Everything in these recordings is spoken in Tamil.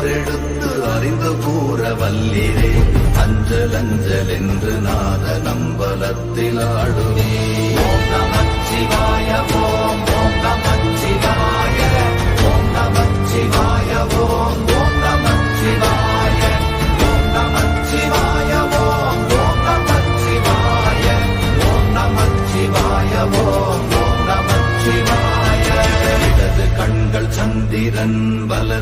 அஞ்செழுத்தில் அறிந்து கூற வல்லிரே அஞ்சல் அஞ்சல் என்று நாத நம்பலத்தில் ஆடுவே ஓம் நமச்சிவாய ஓம் ஓம் நமச்சிவாய ஓம் நமச்சிவாய ஓம் ஓம் நமச்சிவாய ஓம் நமச்சிவாய ஓம் ஓம் நமச்சிவாய ஓம் நமச்சிவாய ஓம் ஓம் நமச்சிவாய இடது கண்கள் சந்திரன்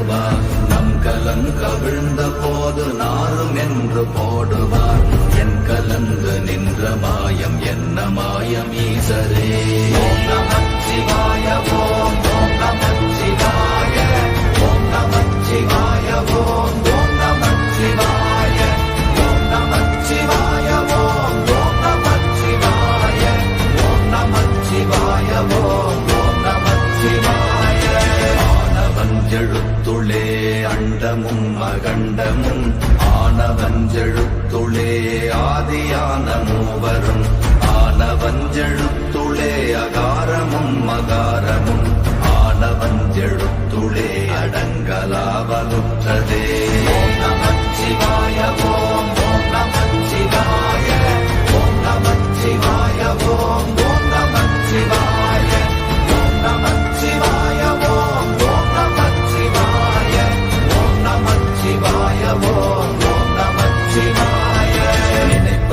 போடுவார் நம் கலம் கவிழ்ந்த போது நாரும் என்று போடுவார்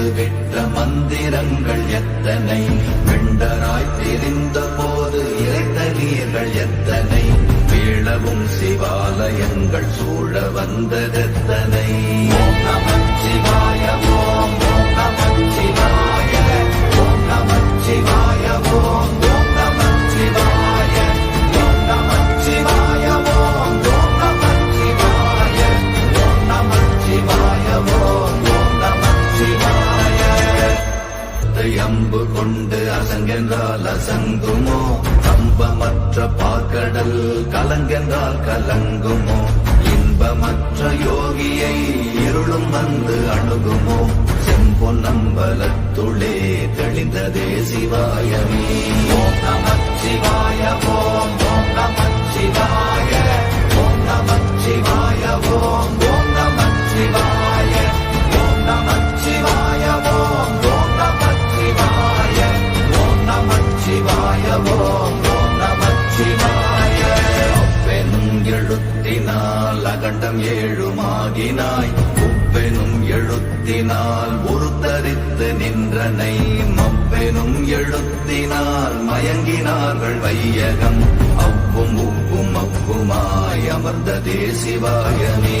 ஜெபித்து விட்ட மந்திரங்கள் எத்தனை? வெண்டராய் தெரிந்த போது இறைத்த நீர்கள் எத்தனை? வீழவும் சிவாலயங்கள் சூழ வந்தது வந்து அணுகுமோ? செம்பொன் அம்பலத்துளே தெளிந்ததே சிவாயமே. ஓம் நம சிவாய ஓம் ஓம் நம சிவாய. ஓம் நம சிவாய ஓம் ஓம் நம சிவாய. ஓம் நம சிவாய ஓம் ஓம் நம சிவாய. ஓம் நம சிவாய ஓம் ஓம் நம சிவாய. பெண் எழுத்தினால் அகண்டம் ஏழுமாகினாய். எழுத்தினால் உருத்தரித்து நின்றனை மப்பெனும் எழுத்தினால் மயங்கினார்கள் வையகம். அவ்வும் உப்பும் அப்புமாய் அமர்ந்த தேசிவாயமே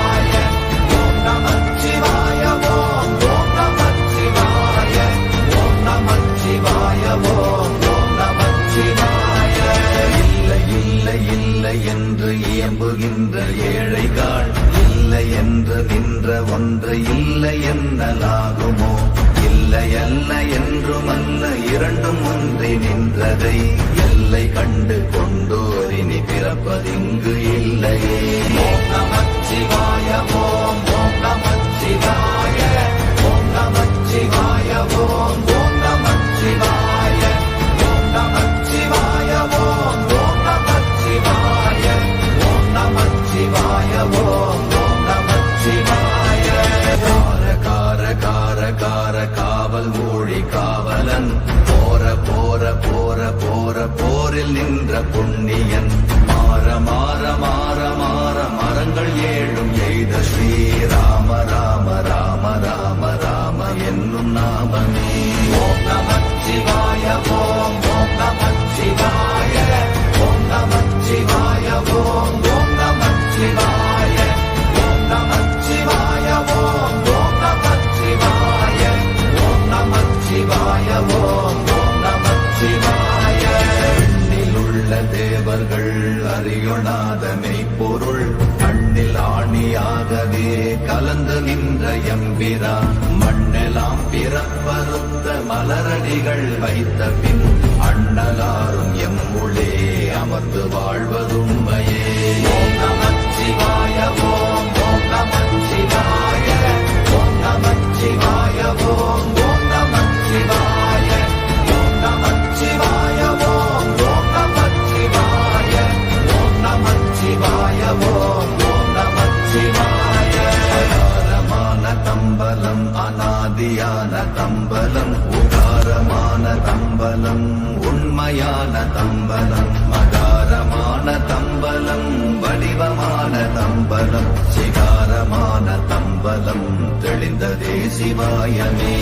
பிறப்பதிங்கு இல்லையே. ஓம் நமச்சிவாய ஓம் ஓம் நமச்சிவாய ஓம் நமச்சிவாய ஓம் ஓம் நமச்சிவாய ஓம் நமச்சிவாய ஓம் ஓம் நமச்சிவாய ஓம் நமச்சிவாய ஓம் ஓம் நமச்சிவாய கார கார கார கார காவல் மூழி காவலன். போற போற போற போற போரில் நின்று கலந்து நின்ற எம்பிரா மண்ணெல்லாம் பிறப்பறுத்த மலரடிகள் வைத்த பின் அண்ணலாரும் எம்முளே அமர்ந்து வாழ்வதுண்மையே ஓம் சிகாரமான தம்பலம் தெளிந்ததே சிவாயமே.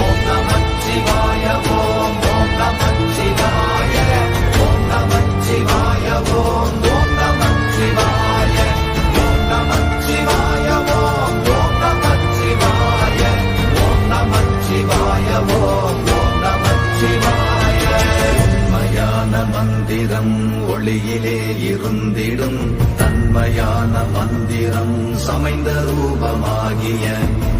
ஓம் நமச்சிவாய ஓம் ஓம் நமச்சிவாய ஓம் நமச்சிவாய ஓம் ஓம் நமச்சிவாய ஓம் நமச்சிவாய ஓம் ஓம் நமச்சிவாய ஓம் நமச்சிவாய ஓம் ஓம் நமச்சிவாய உண்மையான மந்திரம் ஒளியிலே இருந்திடும். வெண்மையான மந்திரம் சமைந்த ரூபமாகிய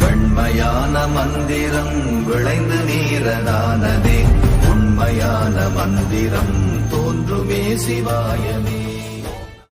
வெண்மையான மந்திரம் விளைந்து நீரதானதே. உண்மையான மந்திரம் தோன்றுமே சிவாயமே.